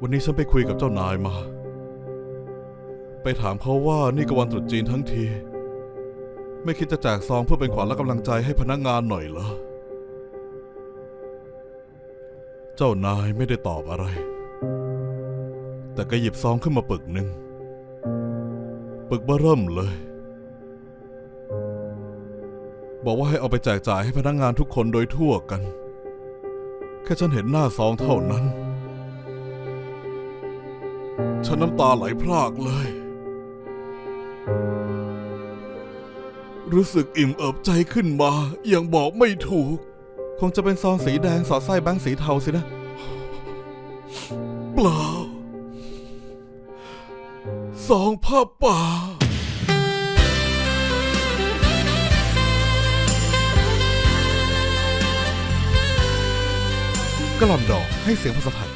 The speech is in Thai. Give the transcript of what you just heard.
วันนี้ฉันไปคุยกับเจ้านายมา ไปถามเขาว่านี่ก็วันตรุษจีนทั้งที ไม่คิดจะแจกซองเพื่อเป็นขวัญและกำลังใจให้พนักงานหน่อยเหรอ เจ้านายไม่ได้ตอบอะไร แต่ก็หยิบซองขึ้นมาปึกหนึ่ง ปึกเบ้อเริ่มเลย บอกว่าให้เอาไปแจกจ่ายให้พนักงานทุกคนโดยทั่วกัน แค่ฉันเห็นหน้าซองเท่านั้น ฉันน้ำตาไหลพรากเลย รู้สึกอิ่มเอิบใจขึ้นมาย่างบอกไม่ถูก คงจะเป็นซองสีแดงสอดไส้แบงค์สีเทาสินะ เปล่า ซองผ้าป่ากระหลำดอกให้เสียงภาษาไทย